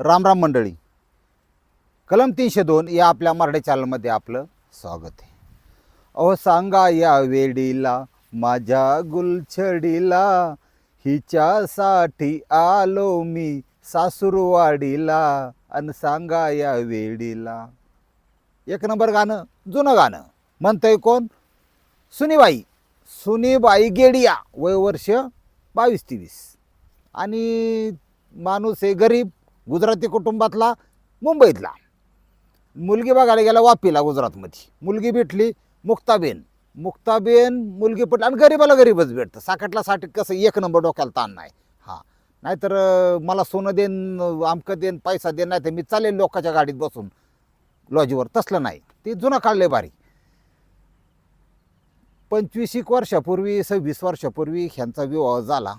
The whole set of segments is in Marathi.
रामराम मंडळी. कलम तीनशे दोन या आपल्या मराठी चॅनलमध्ये आपलं स्वागत आहे. अहो सांगा या वेडीला माझ्या गुलछडीला हिच्यासाठी आलो मी सासूरवाडीला. अन सांगा या वेडीला. एक नंबर गाणं जुनं गाणं. म्हणतंय कोण? सुनीबाई. सुनीबाई गेडिया वय वर्ष बावीस तेवीस. आणि माणूस आहे गरीब गुजराती कुटुंबातला मुंबईतला. मुलगी बघायला गेला वापीला गुजरातमध्ये. मुलगी भेटली मुक्ताबेन. मुक्ताबेन मुलगी पटली आणि गरीबाला गरीबच भेटतं. साकटला साठी कसं एक नंबर डोक्याला ताण नाही. हां. नाहीतर मला सोनं देन आमकं देन पैसा देन नाही तर मी चालेल लोकांच्या गाडीत बसून. लॉजीवर. तसलं नाही. ते जुनं काढले भारी. पंचवीस एक वर्षापूर्वी सव्वीस वर्षापूर्वी ह्यांचा विवाह झाला.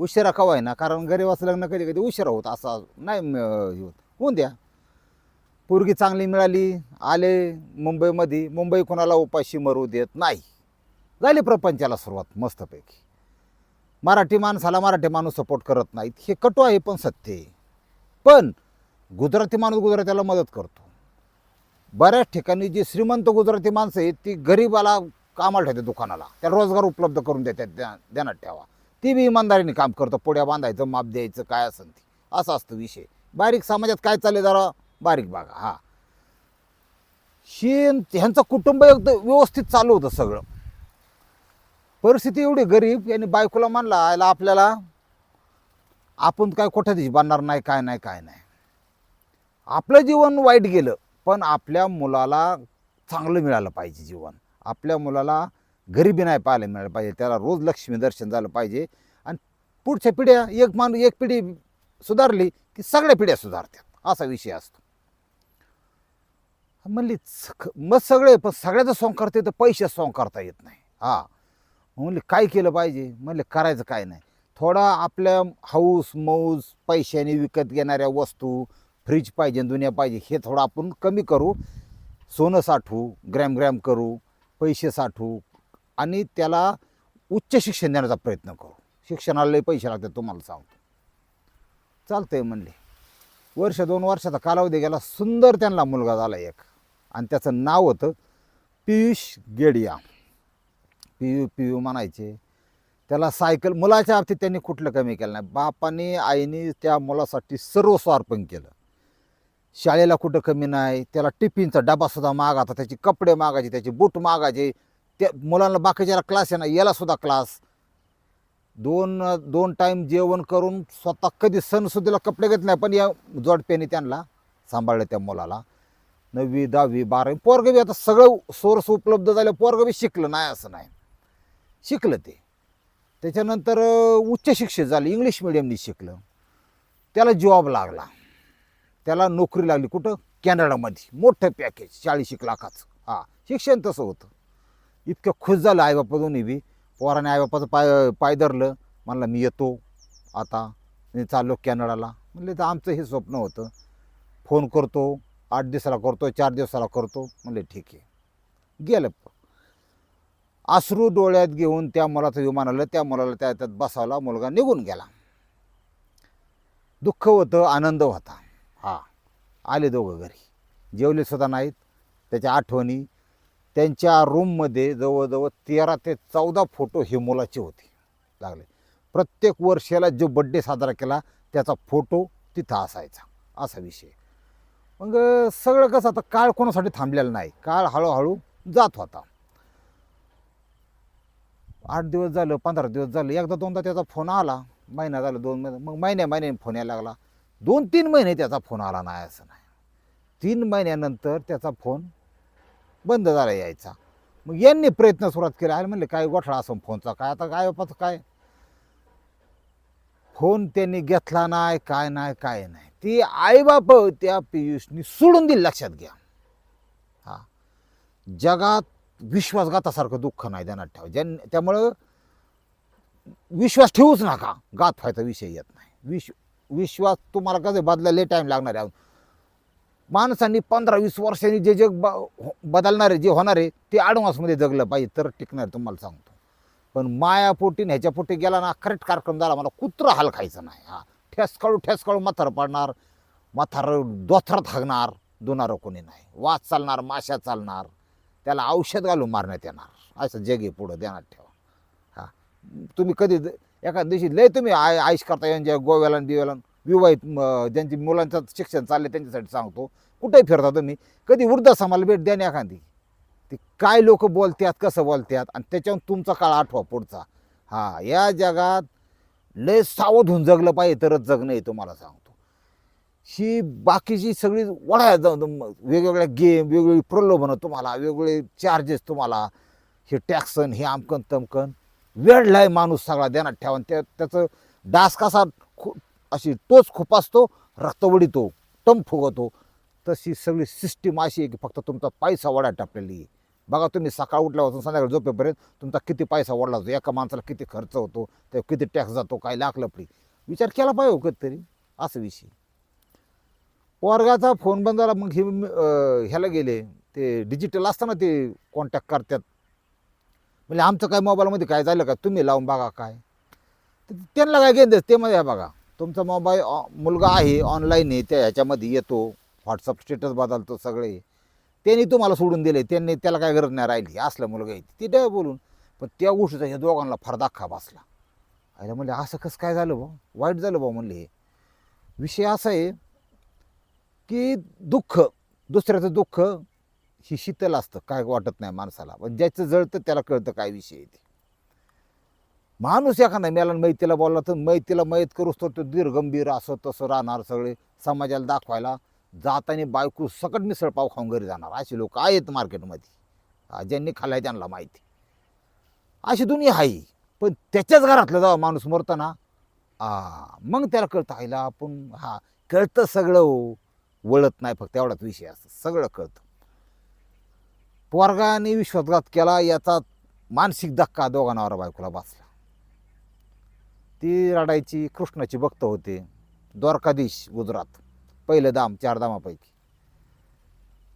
उशिरा कवा आहे ना कारण गरीबाचं लग्न कधी कधी उशिरा होत असा नाही हे होत. होऊन द्या. पोरगी चांगली मिळाली आले मुंबईमध्ये मुंबई कोणाला उपाशी मरू देत नाही. झाली प्रपंचाला सुरुवात मस्तपैकी. मराठी माणसाला मराठी माणूस सपोर्ट करत नाहीत हे कटू आहे पण सत्य आहे. पण गुजराती माणूस गुजरात्याला मदत करतो. बऱ्याच ठिकाणी जी श्रीमंत गुजराती माणसं आहेत ती गरीबाला कामाला ठेवते दुकानाला. त्या रोजगार उपलब्ध करून देतात द्या ध्यानात ठेवा. ती बी इमानदारीने काम करतो. पुढ्या बांधायचं माप द्यायचं काय असेल ती. असा असतो विषय. बारीक समाजात काय चालले जरा बारीक बघा हा. ही ह्यांचं कुटुंब एकदम व्यवस्थित चालू होतं सगळं. परिस्थिती एवढी गरीब यांनी बायकोला मानला आयला आपल्याला आपण काय कोठ्यातच बांधणार नाही काय नाही काय नाही. आपलं जीवन वाईट गेलं पण आपल्या मुलाला चांगलं मिळालं पाहिजे जीवन. आपल्या मुलाला गरिबी नाही पाहायला मिळालं पाहिजे. त्याला रोज लक्ष्मी दर्शन झालं पाहिजे. आणि पुढच्या पिढ्या एक माणूस एक पिढी सुधारली की सगळ्या पिढ्या सुधारतात. असा विषय असतो. म्हणली मग सगळे पण सगळ्याचं सॉंग करता येतं पैसे सॉंग करता येत नाही. हा. म्हणले काय केलं पाहिजे? म्हणले करायचं काय नाही. थोडा आपल्या हाऊस मौज पैशाने विकत घेणाऱ्या वस्तू फ्रीज पाहिजे दुनिया पाहिजे हे थोडं आपण कमी करू. सोनं साठवू ग्रॅम ग्रॅम करू पैसे साठवू आणि त्याला उच्च शिक्षण देण्याचा प्रयत्न करू. शिक्षणाला लई पैसे लागतात तुम्हाला सांगतो. चालतंय म्हणले. वर्ष दोन वर्षाचा कालावधी गेला सुंदर त्यांना मुलगा झाला एक. आणि त्याचं नाव होतं पियुष गेडिया. पियू पियू म्हणायचे. त्याला सायकल मुलाच्या बाबतीत त्यांनी कुठलं कमी केलं नाही. बापाने आईने त्या मुलासाठी सर्वस्व अर्पण केलं. शाळेला कुठं कमी नाही. त्याला टिफिनचा डबासुद्धा मागायचा त्याचे कपडे मागायचे त्याचे बूट मागायचे. त्या मुलांना बाकीच्याला क्लास आहे ना याला सुद्धा क्लास दोन दोन टाईम जेवण करून स्वतः कधी सणसुदीला कपडे घेत नाही पण या जोडप्याने त्यांना सांभाळलं त्या मुलाला. नववी दहावी बारावी पोरगं बी आता सगळं सोर्स उपलब्ध झालं पोरगं बी शिकलं नाही असं नाही. शिकलं ते. त्याच्यानंतर उच्च शिक्षित झालं इंग्लिश मिडियमने शिकलं. त्याला जॉब लागला. त्याला नोकरी लागली कुठं? कॅनडामध्ये. मोठं पॅकेज चाळीस एक लाखाचं. हां शिक्षण तसं होतं. इतकं खुश झालं आईबापा दोन्ही बी. पोराने आईबापाचं पाय पाय धरलं. म्हणलं मी येतो आता. मी चाललो कॅनडाला. म्हणले तर आमचं हे स्वप्न होतं. फोन करतो आठ दिवसाला करतो चार दिवसाला करतो. म्हणले ठीक आहे. गेलं आश्रू डोळ्यात घेऊन त्या मुलाचं विमान आलं. त्या मुलाला त्या त्यात बसावला. मुलगा निघून गेला. दुःख होतं आनंद होता. हा. आले दोघं घरी. जेवले सुद्धा नाहीत. त्याच्या आठवणी त्यांच्या रूममध्ये जवळजवळ तेरा ते चौदा फोटो हे मुलाचे होते. लागले. प्रत्येक वर्षाला जो बड्डे साजरा केला त्याचा फोटो तिथं असायचा. असा विषय. मग सगळं कसं आता काळ कोणासाठी थांबलेला नाही. काळ हळूहळू जात होता. आठ दिवस झालं पंधरा दिवस झालं एकदा दोनदा त्याचा फोन आला. महिना झाला दोन महिने मग महिन्या महिन्याने फोन यायला लागला. दोन तीन महिने त्याचा फोन आला नाही असं नाही. तीन महिन्यानंतर त्याचा फोन बंद झाला यायचा. मग यांनी प्रयत्न सुरुवात केला. आणि म्हणले काय गोठळा असं फोनचा? काय आता काय बापाचं काय? फोन त्यांनी घेतला नाही काय नाही काय नाही. ती आईबाप त्या पियुषनी सोडून दिली लक्षात घ्या. हा. जगात विश्वासघातासारखं दुःख नाही ध्यानात ठेवा. ज्यां त्यामुळं विश्वास ठेवूच नका. गात व्हायचा विषय येत नाही. विश्व विश्वास तुम्हाला कसं बदलायला टाईम लागणार आहे माणसांनी पंधरा वीस वर्षांनी जे जग ब बदलणारे जे होणार आहे ते ॲडव्हान्समध्ये जगलं पाहिजे तर टिकणार तुम्हाला सांगतो. पण मायापोटी ह्याच्या पोटी गेला ना करेक्ट कार्यक्रम झाला मला कुत्र हाल खायचं नाही. हा ठेसकाळू ठेसकाळू मथार पाडणार मथार दोथरात हागणार दुनारं कोणी नाही. वास चालणार माश्या चालणार त्याला औषध घालून मारण्यात येणार. असं जग आहे पुढं देणार ठेवा. हां तुम्ही कधी द- एका दिवशी लय तुम्ही आय आयुष करता येऊन जे गोव्याला दिव्याला. विवाहित ज्यांची मुलांचं शिक्षण चाललं त्यांच्यासाठी सांगतो. कुठेही फिरता तुम्ही. कधी वृद्धाश्रमाला भेट द्या ना एखादी. ते काय लोक बोलतात कसं बोलतात आणि त्याच्यावर तुमचा काळ आठवा पुढचा. हा या जगात लय सावध होऊन जगलं पाहिजे तरच जगणं आहे तुम्हाला सांगतो. ही बाकीची सगळी वडा वेगवेगळ्या गेम वेगवेगळी प्रलोभनं तुम्हाला वेगवेगळे चार्जेस तुम्हाला हे टॅक्सन हे आमकन तमकन वेळलाय माणूस सगळा देण्यात ठेवा त्या त्याचं डास कसा अशी टोच खुपासतो रक्त वडितो टम फुगवतो. तशी सगळी सिस्टीम अशी आहे की फक्त तुमचा पैसा वडा टाकलेली आहे. बघा तुम्ही सकाळ उठल्यापासून संध्याकाळी झोपेपर्यंत तुमचा किती पैसा वडला जातो एका माणसाला किती खर्च होतो ते किती टॅक्स जातो काय लाखलं फ्री विचार केला पाहिजे हो कधीतरी असं विषय वर्गाचा फोन बंद झाला मग हे ह्याला गेले ते डिजिटल असताना ते कॉन्टॅक्ट करतात. म्हणजे आमचं काय मोबाईलमध्ये काय झालं का? तुम्ही लावून बघा काय. तर त्यांना काय घेऊन ते मध्ये बघा तुमचा मोबाईल मुलगा आहे ऑनलाईन आहे त्या ह्याच्यामध्ये येतो व्हॉट्सअप स्टेटस बदलतो सगळे. त्यांनी तुम्हाला सोडून दिले त्यांनी त्याला काय गरज नाही राहिली. असलं मुलगा येते ते द्या बोलून. पण त्या गोष्टीचा ह्या दोघांना फार दाखा बसला. आयला म्हणले असं कसं काय झालं भाऊ? वाईट झालं भाऊ? म्हणले हे विषय असा आहे की दुःख दुसऱ्याचं दुःख ही शीतल असतं काय वाटत नाही माणसाला. पण ज्याचं जळतं त्याला कळतं काय विषय आहे ते. माणूस एखादा मेला मैतीला बोलला तर मैतीला मैत करूच तर तो दीर्घंभीर असं तसं राहणार सगळे समाजाला दाखवायला. जाताना बायको सकट मिसळ पाव खाऊन घरी जाणार. असे लोक आहेत मार्केटमध्ये. ज्यांनी खाल्लाय त्यांना माहिती अशी दुनिया आहे. पण त्याच्याच घरातलं जेव्हा माणूस मरताना आ मग त्याला कळतं आईला आपण हा कळतं सगळं हो. वळत नाही फक्त एवढाच विषय असतं. सगळं कळतं. पोरगाने विश्वासघात केला याचा मानसिक धक्का दोघांवर बायकोला बसला. ती रडायची कृष्णाची भक्त होते. द्वारकाधीश गुजरात पहिलं दाम चार दामापैकी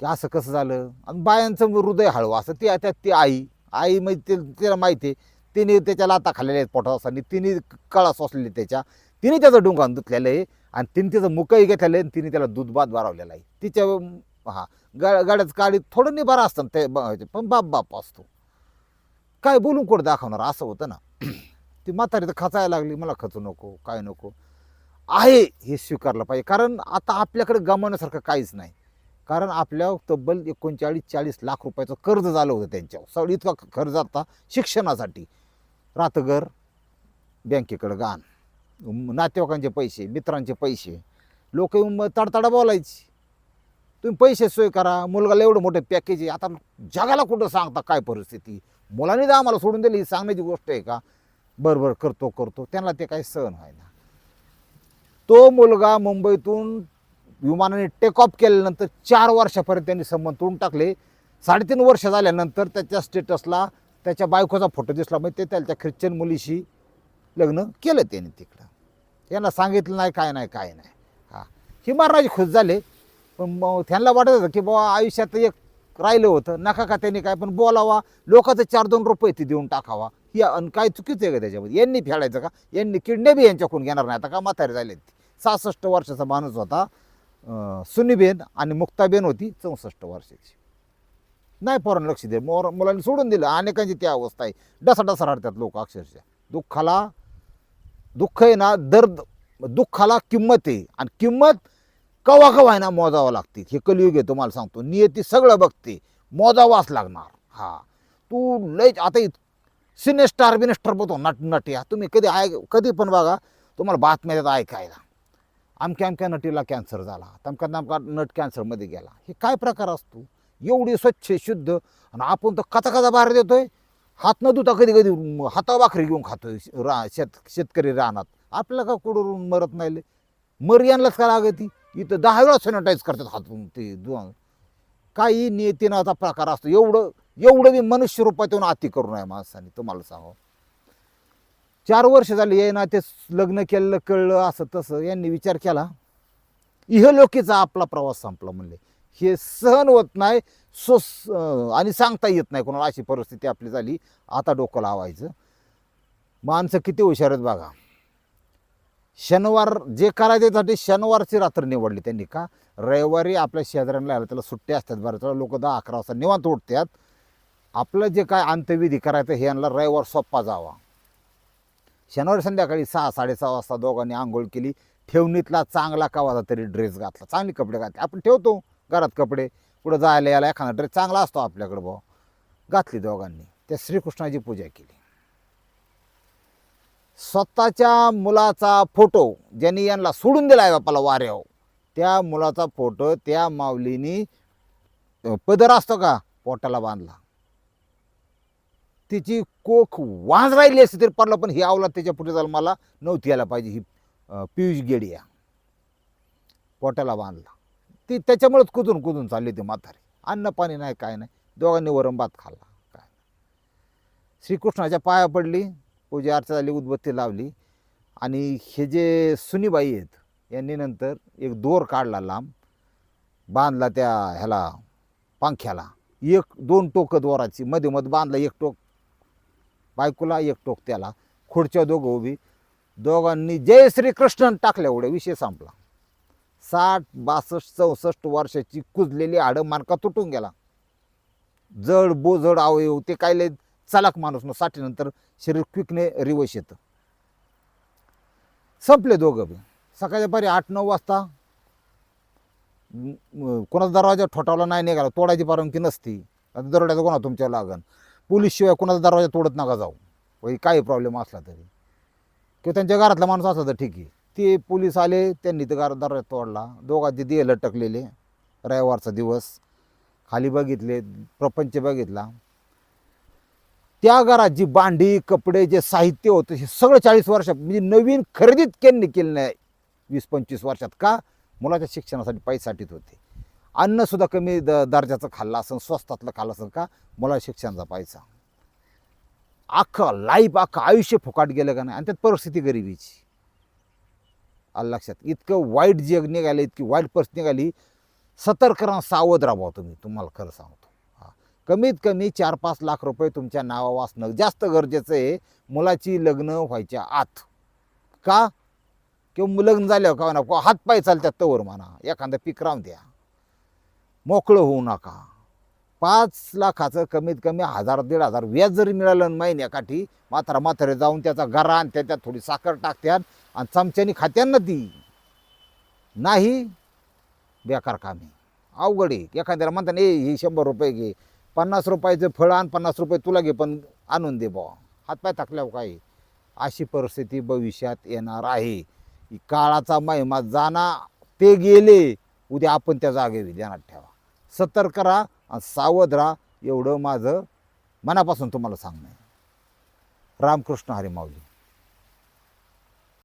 की असं कसं झालं? आणि बायांचं हृदय हळू असं ती त्यात ती आई आई म्हणजे ते- तिला माहिती आहे तिने त्याच्या लाता खाल्लेल्या आहेत पोटात असताना तिने कळा सोसलेली त्याच्या. तिने त्याचं डोंगान धुतलेलं आहे आणि तिने त्याचं मुकही घेतलेलं आहे आणि तिने त्याला दूध भात आहे. तिच्या हा गा गाड्याचं काळी थोडं निबारा असतं ते पण बाप बाप असतो. काय बोलून कोण दाखवणार? असं होतं ना. ती म्हातारी तर खचायला लागली. मला खचू नको काय नको. आहे हे स्वीकारलं पाहिजे. कारण आता आपल्याकडे गमावण्यासारखं काहीच नाही. कारण आपल्या तब्बल एकोणचाळीस चाळीस लाख रुपयाचं कर्ज झालं होतं त्यांच्यावर. सगळं इतका खर्च आता शिक्षणासाठी. रातघर बँकेकडं गाण नातेवाईकांचे पैसे मित्रांचे पैसे. लोक येऊन तडतडा बोलायची. तुम्ही पैसे सोय करा. मुलगाला एवढं मोठं पॅकेज आहे. आता जगाला कुठं सांगता काय परिस्थिती? मुलांनी तर आम्हाला सोडून दिली. ही सांगण्याची गोष्ट आहे का? बरं बरं करतो करतो. त्यांना ते काही सहन व्हायला. तो मुलगा मुंबईतून विमानाने टेक ऑफ केल्यानंतर चार वर्षापर्यंत त्यांनी संबंध तोडून टाकले. साडेतीन वर्ष झाल्यानंतर त्याच्या स्टेटसला त्याच्या बायकोचा फोटो दिसला. म्हणजे ते त्याच्या ख्रिश्चन मुलीशी लग्न केलं त्याने तिकडं. यांना सांगितलं नाही काय नाही काय नाही. हां. ही महाराज खुश झाले. पण मग त्यांना वाटत होतं की बाबा आयुष्यात एक राहिलं होतं. नका का त्यांनी काय पण बोलावा. लोकांचं चार दोन रुपये ते देऊन टाकावा. ही अन काय चुकीचं आहे का त्याच्यामध्ये? यांनी फेडायचं का? यांनी किडने बी यांच्याकडून घेणार नाही. आता का म्हातारे झाले सहासष्ट वर्षाचा माणूस होता. सुनीबेन आणि मुक्ताबेन होती. चौसष्ट वर्षाची. नाही पोरांना लक्ष दे. मोर मुलांनी सोडून दिलं. अनेकांची ती अवस्था आहे. डसा डसा रडतात लोक अक्षरशः. दुःखाला दुःख आहे ना दर्द दुःखाला किंमत आहे. आणि किंमत कवा कवा आहे ना मोजावं लागते. हे कलियुग आहे तुम्हाला सांगतो. नियती सगळं बघते. मोजावाच लागणार. हा. तू लय आता इत सिनेस्टार बिनेस्टार बघतो नट नटिया. तुम्ही कधी ऐक कधी पण बघा तुम्हाला बातम्या येतात ऐकायला. अमक्या अमक्या नटीला कॅन्सर झाला तमक्या नमका नट कॅन्सरमध्ये गेला. हे काय प्रकार असतो? एवढी स्वच्छ शुद्ध आणि आपण तर कचा कचा बाहेर देतोय. हात न धुता कधी कधी हाता भाकरी घेऊन खातोय रा शेत शेतकरी रानात. आपल्याला का कुडून मरत नाही मर यांनाच का लागती? इथं दहा वेळा सॅनिटाईज करतात हात ते धु काही नियतीनं आता प्रकार असतो. एवढं एवढं मी मनुष्य रूपात येऊन अति करू नये माणसाने तुम्हाला सांगू. चार वर्ष झाली ये ना ते लग्न केलं कळलं असं तसं यांनी विचार केला. इहलोकीचा आपला प्रवास संपला म्हणले. हे सहन होत नाही सो आणि सांगता येत नाही कोणाला अशी परिस्थिती आपली झाली. आता डोकं लावायचं. माणसं किती हुशार आहेत बघा. शनिवार जे करायचे त्यासाठी शनिवारची रात्र निवडली त्यांनी का? रविवारी आपल्या शेजाऱ्यांना आलं त्याला सुट्ट्या असतात बऱ्याच लोक दहा अकरा वाजता निवांत उठतात. आपलं जे काय अंत्यविधी करायचं हे यांना रविवार सोप्पा जावा. शनिवारी संध्याकाळी सहा साडेसहा वाजता दोघांनी आंघोळ केली. ठेवणीतला चांगला कवाचा तरी ड्रेस घातला. चांगले कपडे घातले. आपण ठेवतो घरात कपडे. कुठं जायला यायला एखादा ड्रेस चांगला असतो आपल्याकडं भाऊ घातली दोघांनी. त्या श्रीकृष्णाची पूजा केली. स्वतःच्या मुलाचा फोटो ज्यांनी यांना सोडून दिला आहे बापाला वाऱ्यावर त्या मुलाचा फोटो त्या माऊलीनी पदर असतो का? पोटाला बांधला. तिची कोख वाज राहिली असती तरी पडला पण ही आवला त्याच्या पुढे जायला मला नव्हती यायला पाहिजे ही पियुष गेडिया. पोटाला बांधला. ती त्याच्यामुळेच कुदून कुदून चालली ती म्हातारी. अन्न पाणी नाही काय नाही. दोघांनी वरम भात खाल्ला. काय श्रीकृष्णाच्या पाया पडली पूजा अर्चा झाली उदबत्ती लावली. आणि हे जे सुनीबाई आहेत यांनी नंतर एक दोर काढला लांब. बांधला त्या ह्याला पंख्याला. एक दोन टोकं दोराची मध्ये मध्ये बांधला एक टोक. बायकोला एक टोक त्याला खुर्च्या दोघं उभी. दोघांनी जय श्रीकृष्ण टाकल्या एवढे विषय संपला. साठ बासष्ट चौसष्ट वर्षाची कुजलेली हाडं मानका तुटून गेला. जड बोजड अवयव ते काय लय चालाक माणूस न साठीनंतर शरीर क्विकने रिवश येतं. संपले दोघं बी. सकाळच्या पारी आठ नऊ वाजता कोणाचा दरवाजा ठोठावला नाही निघाला तोडायची परवानगी नसती. आता दरोड्याचा कोणा तुमच्या लागन? पोलीसशिवाय कुणाचा कोणाचा दरवाजा तोडत नका जाऊ. काही काही प्रॉब्लेम असला तरी. किंवा त्यांच्या घरातला माणूस असला तर ठीक आहे. ते पोलीस आले त्यांनी ते घर दरवाजा तोडला. दोघांचे दिये लटकलेले रविवारचा दिवस. खाली बघितले प्रपंच बघितला. त्या घरात जी भांडी कपडे जे साहित्य होतं हे सगळं चाळीस वर्षात म्हणजे नवीन खरेदीत त्यांनी केलं नाही. वीस पंचवीस वर्षात का? मुलाच्या शिक्षणासाठी पैसाठीत होते. अन्नसुद्धा कमी द दर्जाचं खाल्लं असं स्वस्तातलं खाल्लं असं का? मुला शिक्षणाचा पैसा अख्खं लाईफ अख्खं आयुष्य फुकाट गेलं का नाही? आणि त्यात परिस्थिती गरिबीची आलं लक्षात. इतकं वाईट जग निघालं इतकी वाईट परिस्थिती निघाली. सतर्क राहा सावध राहा तुम्ही. तुम्हाला खरं सांगतो. हा. कमीत कमी चार पाच लाख रुपये तुमच्या नावावर असणं जास्त गरजेचं आहे मुलाची लग्न व्हायच्या आत. का? किंवा लग्न झाल्यावर का म्हणा हात चालतात तवर म्हणा. एखादं पीक राहून द्या. मोकळं होऊ नका. पाच लाखाचं कमीत कमी हजार दीड हजार व्याज जरी मिळालं ना महिन्याकाठी म्हातारा मात्र जाऊन त्याचा गरा आणि त्याच्यात थोडी साखर टाकत्यात आणि चमच्यानी खात्यान ना ती नाही बेकार कामे अवघड आहे. एखाद्याला म्हणतात ए हे शंभर रुपये घे. पन्नास रुपयाचं फळ आण पन्नास रुपये तुला घे पण आणून दे बुवा. हातपाय टाकल्यावर काय अशी परिस्थिती भविष्यात येणार आहे. काळाचा महिमा जाणा ते गेले. उद्या आपण त्या जागेवर ध्यानात ठेवा. सतर्क राहा आणि सावध राहा. एवढं माझं मनापासून तुम्हाला सांगणं आहे. रामकृष्ण हरी माऊली.